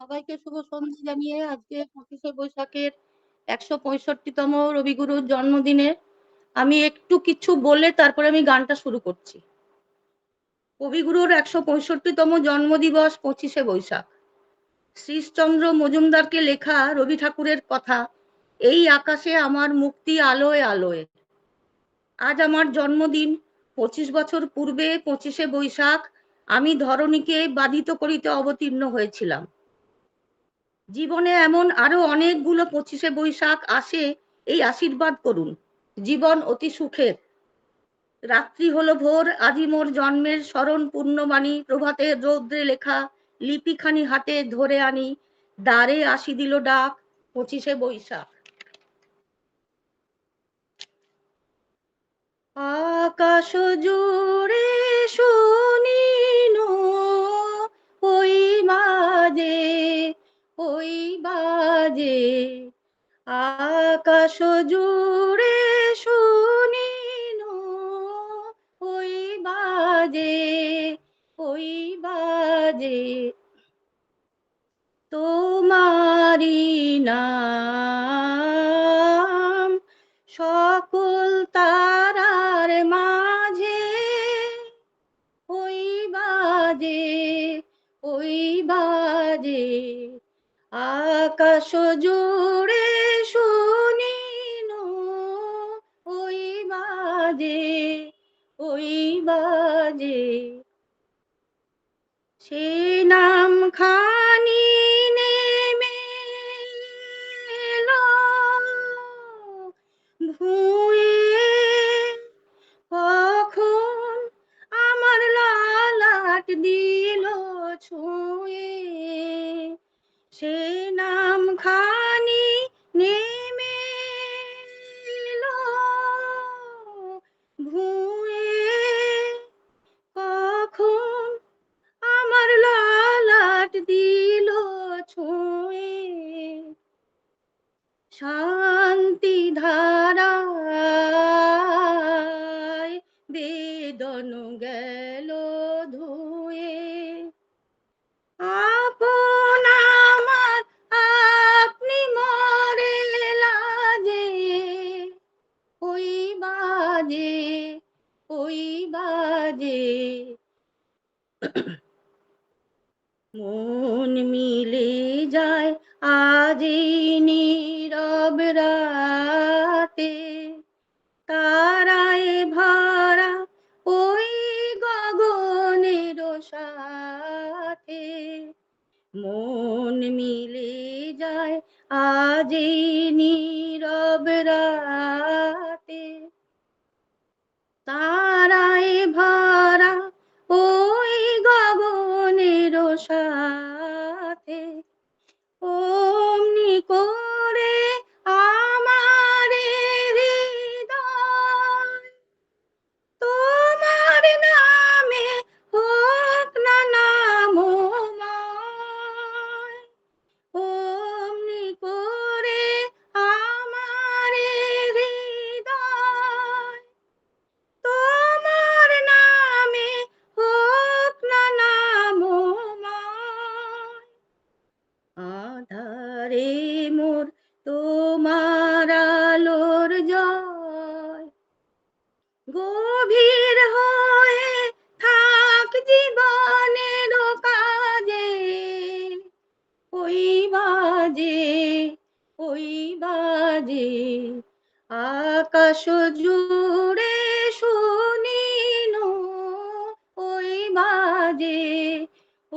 সবাইকে শুভ সন্ধ্যা জানিয়ে আজকে পঁচিশে বৈশাখের একশো পঁয়ষট্টিতম রবিগুরুর জন্মদিনে আমি একটু কিছু বলে তারপরে আমি গানটা শুরু করছি। কবিগুরুর একশো পঁয়ষট্টিতম জন্মদিবস পঁচিশে বৈশাখ। শ্রীশচন্দ্র মজুমদারকে লেখা রবি ঠাকুরের কথা, এই আকাশে আমার মুক্তি আলোয় আলোয়। আজ আমার জন্মদিন, পঁচিশ বছর পূর্বে পঁচিশে বৈশাখ আমি ধরণীকে বাধিত করিতে অবতীর্ণ হয়েছিলাম। জীবনে এমন আরও অনেকগুলো পঁচিশে বৈশাখ আসে, এই আশীর্বাদ করুন। জীবন অতি সুখের। রাত্রি হলো ভোর, আজি মোর জন্মের স্মরণ পূর্ণবাণী প্রভাতের রৌদ্রে লেখা লিপিখানি হাতে ধরে আনি, দ্বারে আসি দিল ডাক, পঁচিশে বৈশাখ। আকাশ জুড়ে বাজে সে নাম খানি নেমে ভুঁয়ে কখন আমার লালাট দিল ছুঁয়ে। সে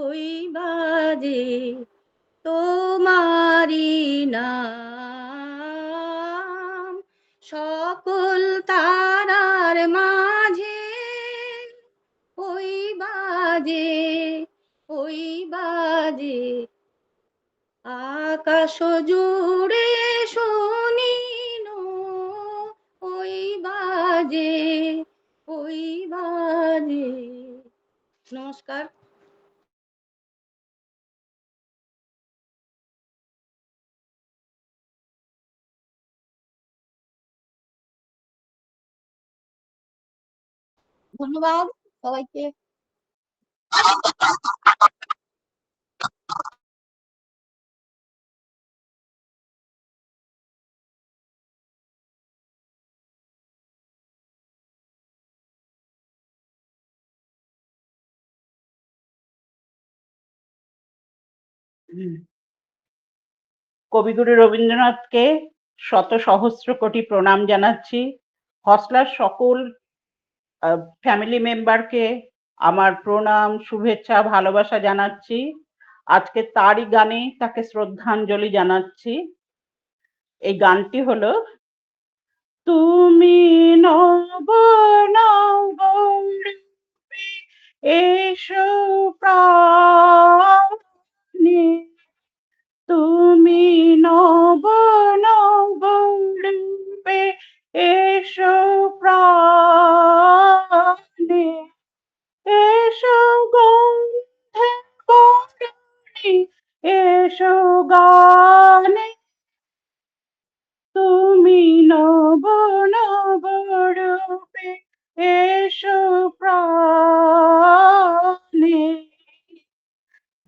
ওই বাজে তোমারি নাম। সকল তারার মাঝে ওই বাজে ওই বাজে। আকাশ জুড়ে শুনিনু ওই বাজে ওই বাজে। নমস্কার। ধন্যবাদ সবাইকে। কবিগুরু রবীন্দ্রনাথকে শত সহস্র কোটি প্রণাম জানাচ্ছি। হসলার সকল ফ্যামিলি মেম্বারকে আমার প্রণাম, শুভেচ্ছা, ভালোবাসা জানাচ্ছি। আজকে তারই গানে তাকে শ্রদ্ধাঞ্জলি জানাচ্ছি। এই গানটি হলো, তুমি নব নব এসো প্রাণে। তুমি নব নব এসো প্রাণে গানে তুমি নব নব রূপে এসো প্রাণে।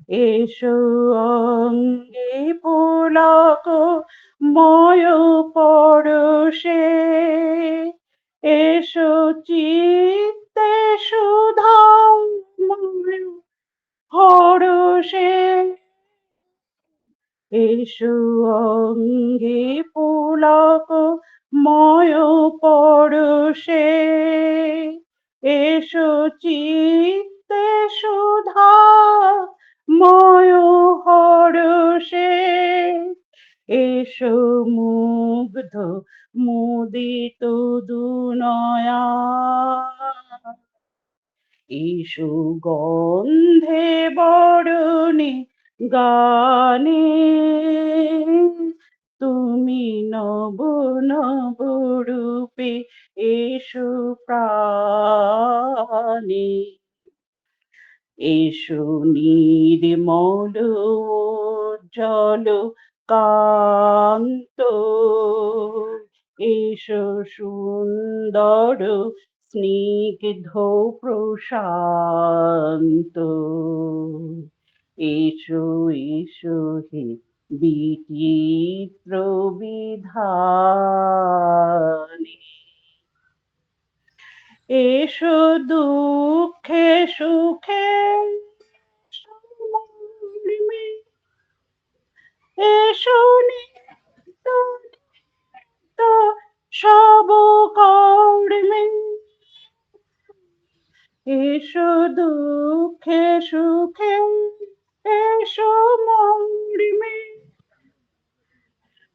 এসো অঙ্গে পুলক ময় পরশে এসো চিত্তে সুধা ময় হরষে এসো মুগ্ধ মুদিত দুনয়া। এসো গন্ধে বরণে গানে তুমি নব নব রূপে এসো প্রাণে। এসো নির্মল জল কান্ত। এসো সুন্দর স্নিগ্ধ প্রশান্ত। এসো এসো হে বিচিত্র বিধানে। এসো দুঃখে সুখে এসো নিত্য সব কর্মে। এসো দুঃখে সুখে এসো মর্মে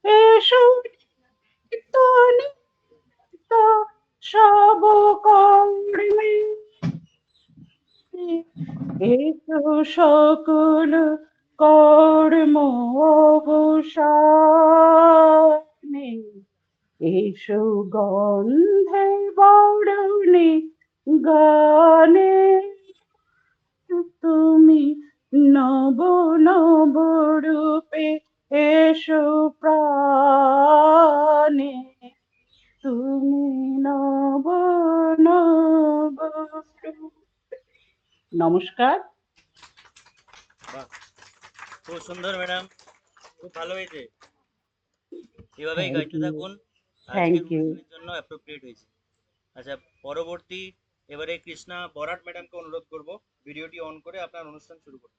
এসো নিত্য সব কর্মে এসো সকল কর্ম অবসানে এসো গন্ধে বরণে গানে। নব নব রূপে এসো প্রাণে। তুমি নব নমস্কার। বাহ খুব সুন্দর ম্যাডাম খুব ভালো হয়েছে। এভাবেই গাইতে. থাকুন you. অনুষ্ঠানের জন্য অ্যাপ্রোপ্রিয়েট হয়েছে। আচ্ছা পরবর্তী এবারে কৃষ্ণা বরাট ম্যাডামকে অনুরোধ করব ভিডিওটি অন করে আপনার অনুষ্ঠান শুরু করুন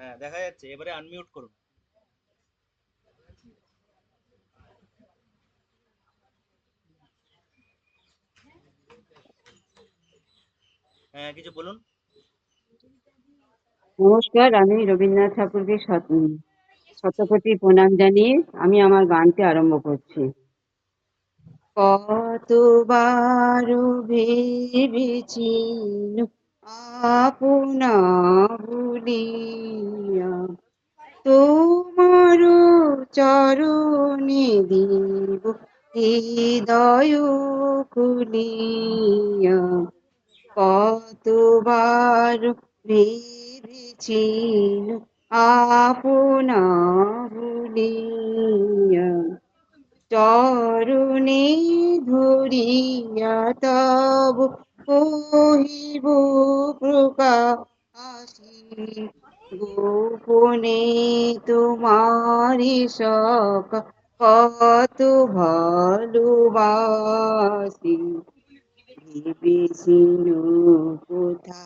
হ্যাঁ দেখা যাচ্ছে। এবারে আনমিউট করুন। হ্যাঁ কিছু বলুন। নমস্কার আমি রবীন্দ্রনাথ ঠাকুরকে শত- উম, শতকোটি প্রণাম জানিয়ে আমি আমার গানটি আরম্ভ করছি। কতবার ভেবেছি আপনা ভুলিয়া তোমার চরণে হৃদয় খুলিয়া। কতবার ভেবেছি আপনা ভুলিয়া চরণে ধরিয়া তব কহিব প্রকাশি, গোপনে তোমারি সক কত ভালোবাসি। ভেবেছিল কোথা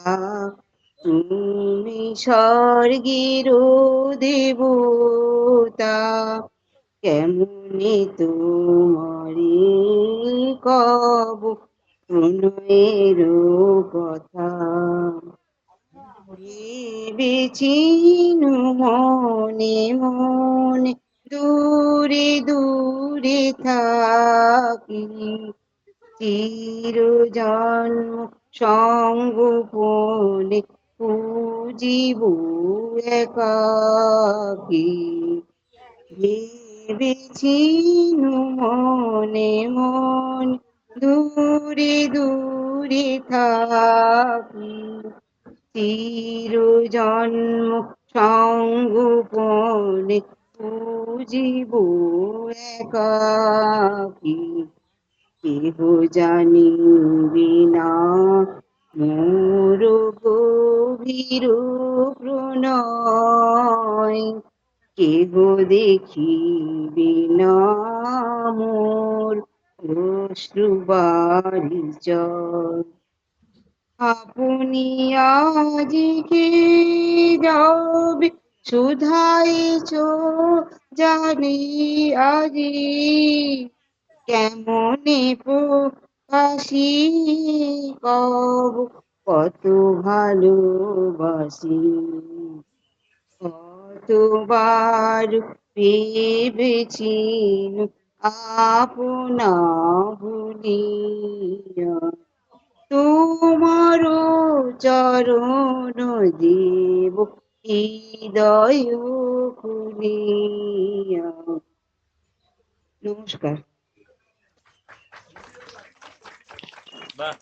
তুমি স্বর্গের দেবতা কেমনে তোমারি কব প্রণয়ের কথা। ভেবেছিনু মনে মনে, দূরে দূরে থাকি। চির জন্ম সঙ্গোপনে পুজিব একাকি। ভেবেছিনু মনে মন দূরে দূরে থাকি চির জন্ম সঙ্গোপনে পুজিব একাকি। কেহ জানিবে না মোর গভীর প্রণয়। কেহ দেখিবে না মোর অশ্রুবারি জয় আপনি আজকে যাবে শুধাইছ জানি আজি? কেমনে প্রকাশি কব? কত ভালোবাসি। কতবার ভেবেছিন আপনা ভুলিয়া তোমার চরণ দেব হৃদয় খুলিয়া নমস্কার। বাহ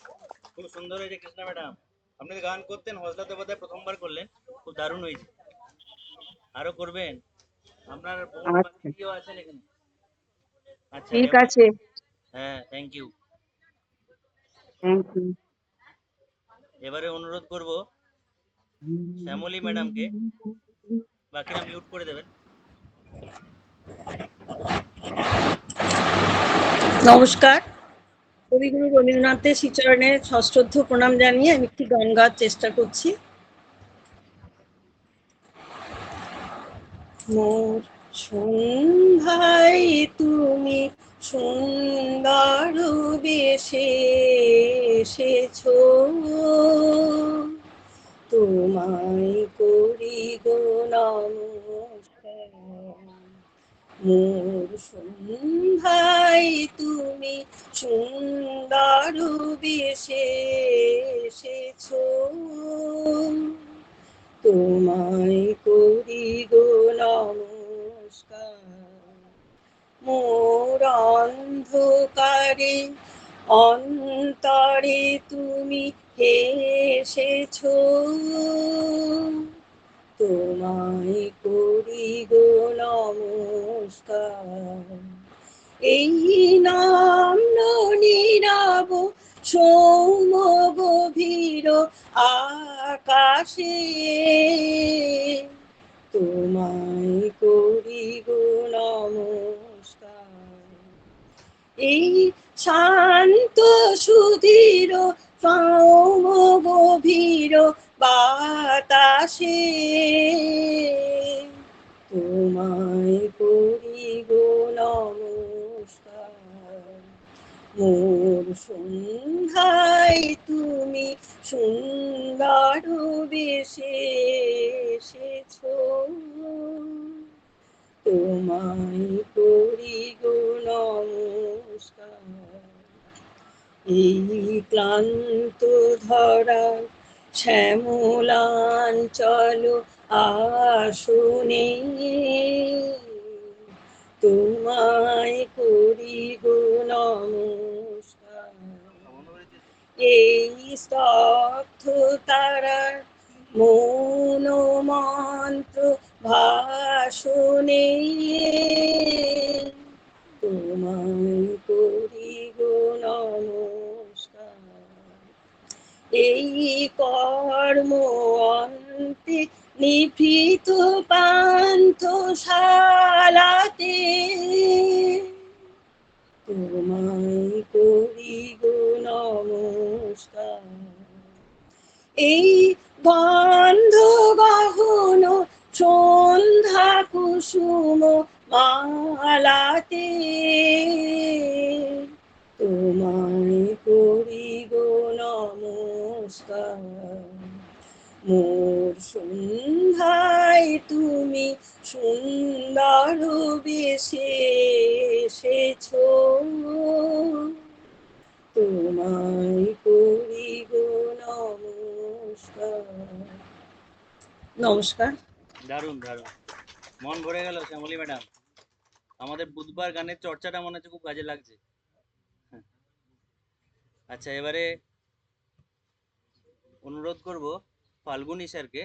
খুব সুন্দর হয়েছে কৃষ্ণা ম্যাডাম। আপনি গান করতেন হজলাতে বোধহয় প্রথমবার করলেন। খুব দারুণ হয়েছে। আরও করবেন? আপনার আচ্ছা। আছেন এখানে। ঠিক আছে। হ্যাঁ থ্যাংক ইউ থ্যাংক ইউ এবারে অনুরোধ করব শ্যামলী ম্যাডামকে বাকিরা মিউট করে দেবেন। নমস্কার। কবিগুরু রবীন্দ্রনাথের শ্রীচরণে সশ্রদ্ধ প্রণাম জানিয়ে আমি একটি গান গাওয়ার চেষ্টা করছি। মোর সন্ধ্যায় তুমি, সুন্দর বেশে এসেছ। তোমায় করি গো নমস্কার। মোর সন্ধ্যায় তুমি, সুন্দর বেশে এসেছ। তোমায় করি গো নমস্কার। মোর অন্ধকারে অন্তরে তুমি এসেছ। তোমায় করি গো নমস্কার। এই নাম নীরব সৌম গভীর আকাশে। তোমায় করি গো নমস্কার। এই শান্ত সুধীর গভীর বাতাসে তোমায় করি গো নমস্কার। মোর সন্ধ্যায় তুমি সুন্দর বেশে এসেছ। তোমায় করি গো নমস্কার। এই ক্লান্ত ধরা শ্যামলাঞ্চল আসনে তোমায় করি গো নমস্কার। এই স্তব্ধ তারার মৌন মন্ত্র ভাষণে তোমায় করি গো নমস্কার। এই কর্ম অন্তে নিভৃত পান্থ শালাতে তোমায় করি গো এই গন্ধ গহন সন্ধ্যা কুসুম মালাতে। তোমায় করি গো নমস্কার। মোর সন্ধ্যায় তুমি সুন্দর বেশে এসেছ। তোমায় করি গো নমস্কার। নমস্কার। দারুণ দারুণ। মন ভরে গেল শ্যামলী ম্যাডাম। আমাদের বুধবার গানের চর্চাটা মনে হচ্ছে খুব কাজে লাগছে। আচ্ছা এবারে অনুরোধ করব ফাল্গুনী স্যারকে।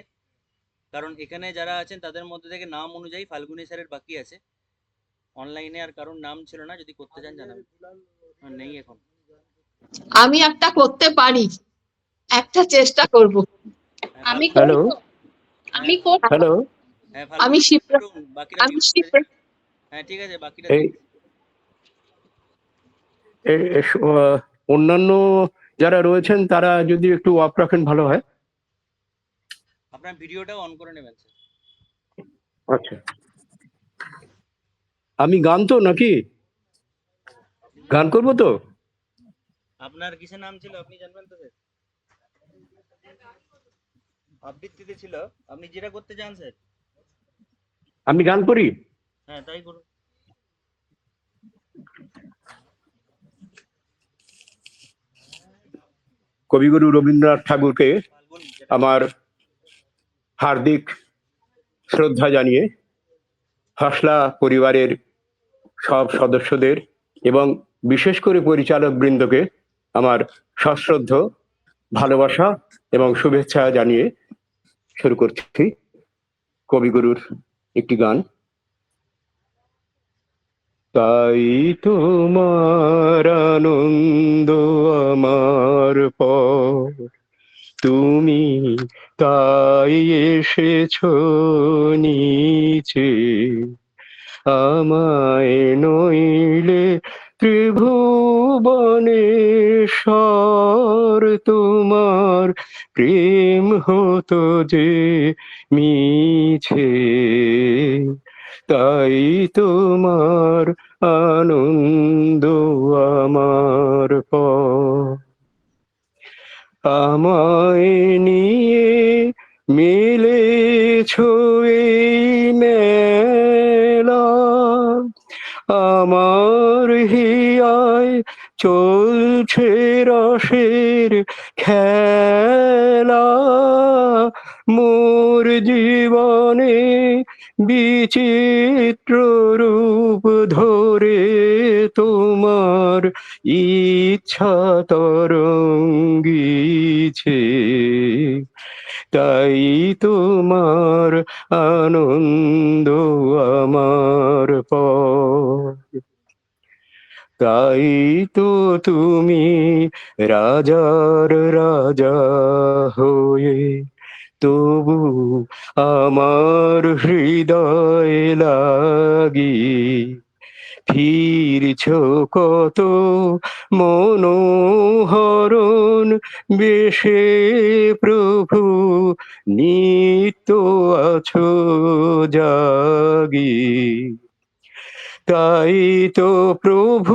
কারণ এখানে যারা আছেন তাদের মধ্যে থেকে নাম অনুযায়ী ফাল্গুনী স্যারের বাকি আছে। অনলাইনে আর কারোর নাম ছিল না যদি করতে চান জানাবেন। নেই এখন। আমি একটা করতে পারি। একটা চেষ্টা করব। হ্যাঁ, আমি হ্যালো। আমি করব। হ্যালো। হ্যাঁ আমি শিপ্রা আমি শিপ্রা হ্যাঁ ঠিক আছে বাকিটা অন্যান্য যারা রয়েছেন তারা যদি একটু অফ রাখেন ভালো হয়। আপনার ভিডিওটাও অন করে নেবেন স্যার আচ্ছা। আমি গান তো নাকি? গান করব তো? আপনার কিসের নাম ছিল আপনি জানবেন তো স্যার আবৃত্তিতে ছিল। আপনি যেটা করতে চান স্যার আমি গান করি? হ্যাঁ তাই করুন। কবিগুরু রবীন্দ্রনাথ ঠাকুরকে আমার হার্দিক শ্রদ্ধা জানিয়ে হাসলা পরিবারের সব সদস্যদের এবং বিশেষ করে পরিচালক বৃন্দকে আমার সশ্রদ্ধ, ভালোবাসা এবং শুভেচ্ছা জানিয়ে শুরু করছি কবিগুরুর একটি গান। তাই তোমার আনন্দ আমার পর, তুমি তাই এসেছ নিচে। আমায় নইলে ত্রিভুবনে ত্রিভুবনেশ্বর তোমার প্রেম হতো যে মিছে। তাই তোমার আনন্দ আমার পর। আমায় নিয়ে মিলেছ এই মেলা। আমার হিয়ায় চলছে রসের খেলা। মোর জীবনে বিচিত্র রূপ ধরে তোমার ইচ্ছা তরঙ্গিছে। তাই তোমার আনন্দ আমার পর তাই তো তুমি রাজার রাজা হয়ে, তবু আমার হৃদয় লাগি ফিরছ কত মনোহরণ বেশে প্রভু নিত্য আছো জাগি। তাই তো প্রভু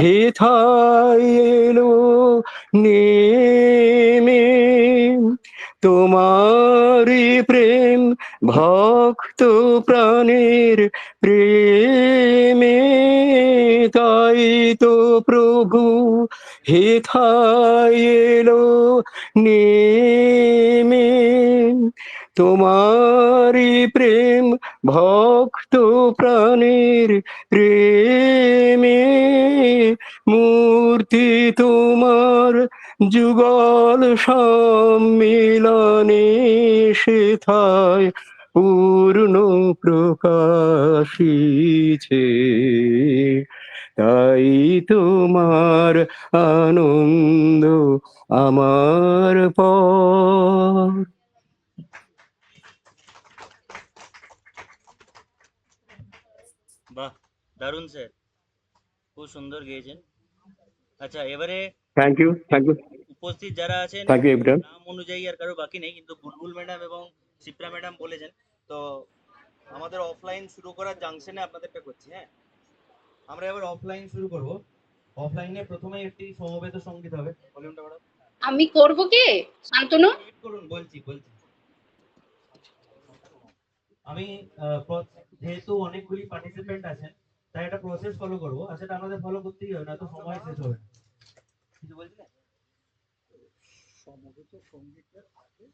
হেথায় এলো নেমে। তোমারি প্রেম ভক্ত প্রাণের প্রেমে তাই তো প্রভু হেথায় এলো নেমে। তোমারি প্রেম ভক্ত প্রাণের প্রেমে, মূর্তি তোমার যুগল সম্মিলনে সেথায় পূর্ণ প্রকাশিছে। তাই তোমার আনন্দ আমার পর বাহ, দারুণ স্যার খুব সুন্দর গেয়েছেন। আচ্ছা এবারে থ্যাংক ইউ থ্যাংক ইউ উপস্থিত যারা আছেন থ্যাংক ইউ ইব্রাহিম নাম অনুযায়ী আর কারও বাকি নেই কিন্তু বুলবুল ম্যাডাম এবং শিপ্রা ম্যাডাম বলেছেন। তো আমাদের অফলাইন শুরু করার জাংশনে আপনাদেরটা করছি হ্যাঁ? আমরা এবার অফলাইন শুরু করব। অফলাইনে প্রথমে একটি সমবেত সংগীত হবে। ভলিউমটা বাড়াও। আমি করব কি? শান্তনু? করুন বলছি বলছি। আমি আহ, যেহেতু অনেকগুলি পার্টিসিপেন্ট আছেন তাই একটা প্রসেস ফলো করব। আর সেটা আমাদের ফলো করতেই হবে না তো সময় শেষ হবে না। কিছু সমবেত সঙ্গীতের আগে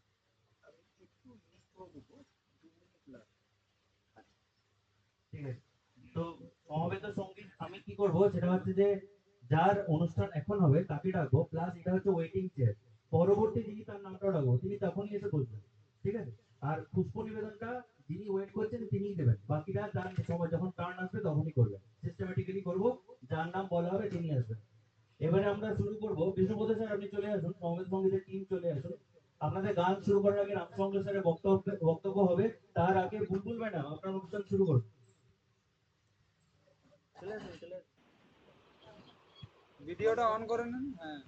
একটু intro দেবো, দু মিনিট লাগবে। ঠিক আছে। তো সমবেত সংগীত আমি কি করব সেটা হচ্ছে যে যার অনুষ্ঠান এখন হবে তাকে ডাকবো প্লাস এটা হচ্ছে ওয়েটিং চেয়ার পরবর্তী যিনি তার নামটা ডাকবো তিনি তখনই এসে বসবেন ঠিক আছে? আর পুষ্প নিবেদনটা যিনি ওয়েট করছেন তিনিই দেবেন। বাকিরা তার সময় যখন টার্ন আসবে তখনই করবেন। সিস্টেমেটিক্যালি করব। যার নাম বলা হবে তিনি আসবেন। এবারে আমরা শুরু করব। বিষ্ণুপদ স্যার আপনি চলে আসুন। সমবেত সঙ্গীতের টিম চলে আসুন। আপনাদের গান শুরু করার আগে রামসঙ্গ স্যারের বক্তব্য বক্তব্য হবে। তার আগে বুলবুল ম্যাডাম আপনার অনুষ্ঠান শুরু করুন। চলে আসুন চলে আসুন। ভিডিওটা অন করে নেন। হ্যাঁ।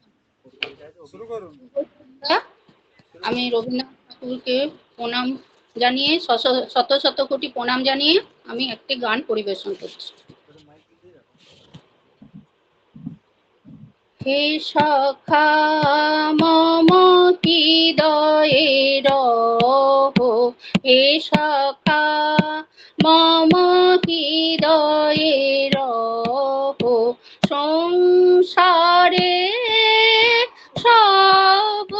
শুরু করুন। আমি রবীন্দ্রনাথ ঠাকুরকে প্রণাম জানিয়ে শত শত কোটি প্রণাম জানিয়ে আমি একটি গান পরিবেশন করছি। হে সখা, মম হৃদয়ে রহ। হে সখা, মম হৃদয়ে রহ। সংসারে সব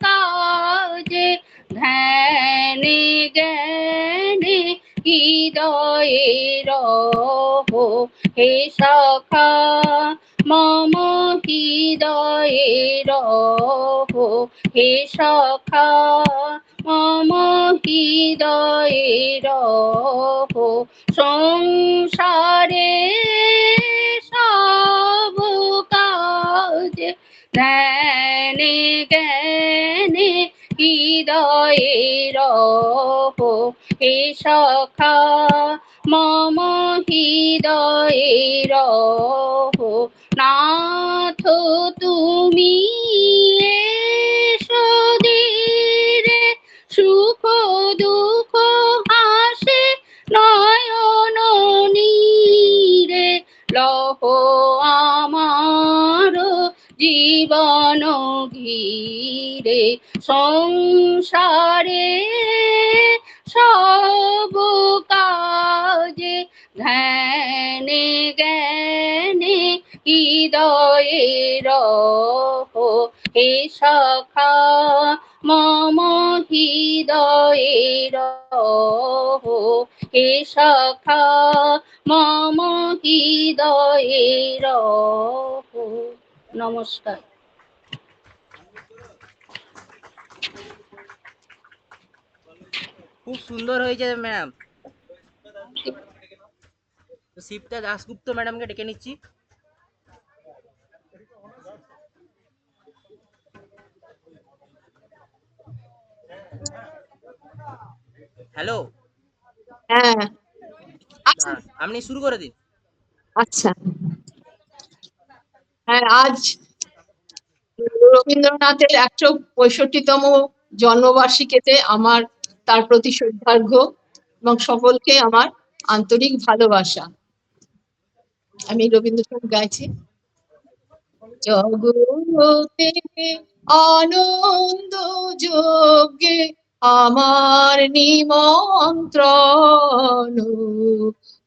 কাজে ধ্যানে জ্ঞানে হৃদয়ে রহ। হে সখা মম হৃদয়ে রহ হে সখা মম হৃদয়ে রহ সংসারে সব কাজে জ্ঞানে হৃদয়ে রহ হে সখা মম হৃদয়ে রহ নাথ তুমি সুখ দুঃখ সংসারে সব কাজে ধ্যানে জ্ঞানে হৃদয়ে রহ হে সখা, মম হৃদয়ে রহ হে সখা, মম হৃদয়ে রহ। নমস্কার। খুব সুন্দর হয়েছে ম্যাম। তো শিবটা দাসগুপ্ত ম্যাডামকে ডেকে নিচ্ছি। হ্যালো। হ্যাঁ। আচ্ছা আপনি শুরু করে দিন। আচ্ছা। হ্যাঁ আজ রবীন্দ্রনাথের একশো পঁয়ষট্টিতম জন্মবার্ষিকীতে আমার তার প্রতি শ্রদ্ধার্ঘ্য এবং সকলকে আমার আন্তরিক ভালোবাসা। আমি রবীন্দ্রনাথ গাইছি। জগতে আনন্দ যোগে আমার নিমন্ত্রণ।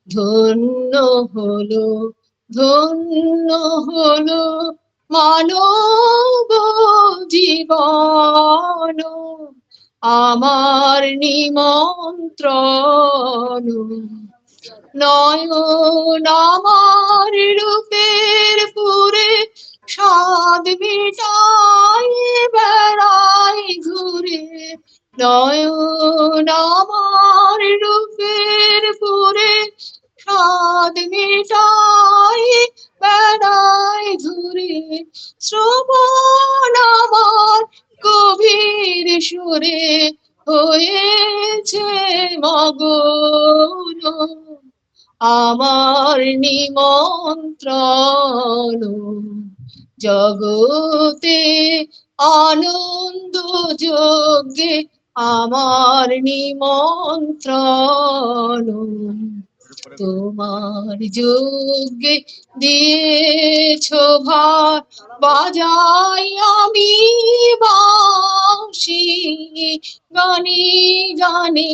ধন্য হলো ধন্য হলো মানব জীবন। আমার নিমন্ত্রণ। নয়ন আমার রূপের পুরে সাদ মিটাই বেড়াই ঘুরে। নয়ন আমার রূপের পুরে সাদ মিটাই বেড়াই ঘুরে। শ্রবণ আমার গভীর সুরে হয়েছে মগন। আমার নিমন্ত্রণ জগতে আনন্দ যজ্ঞে আমার নিমন্ত্রণ। তোমার যজ্ঞে দিয়েছ ভার, বাজাই আমি বাঁশি, গানে গানে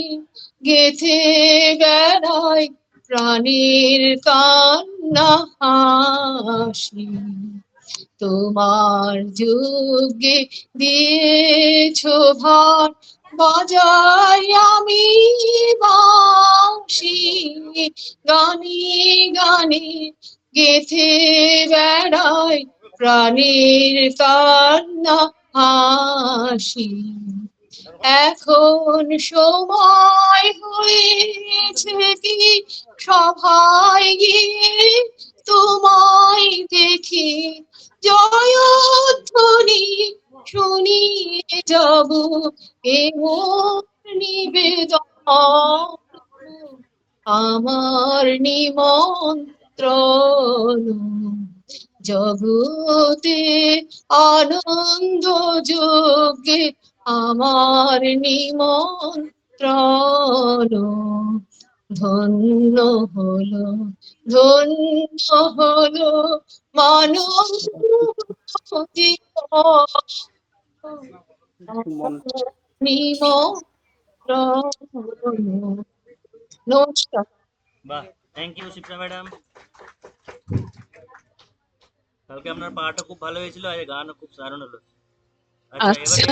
গেথে বেড়াই প্রাণীর কান্না হাসি। তোমার যজ্ঞে দিয়েছ ভার বাজাই আমি বাঁশি, গানে গানে গেথে বেড়াই প্রাণীর কান্না হাসি। এখন সময় হয়েছে কি সভায় গিয়ে তোমায় দেখি। জয়ধ্বনি শুনিয়ে যাব এমন নিবেদন আমার নিমন্ত্রণ, জগতে আনন্দ যজ্ঞে আমার নিমন্ত্রণ। ধন্য হলো ধন্য হলো মানব নিমন্ত্রণ নমস্কার বাহ থ্যাংক ইউ শিপ্রা ম্যাডাম কালকে আপনার পাটা খুব ভালো হয়েছিল আর গানও খুব দারুণ হলো আচ্ছা আচ্ছা এবারে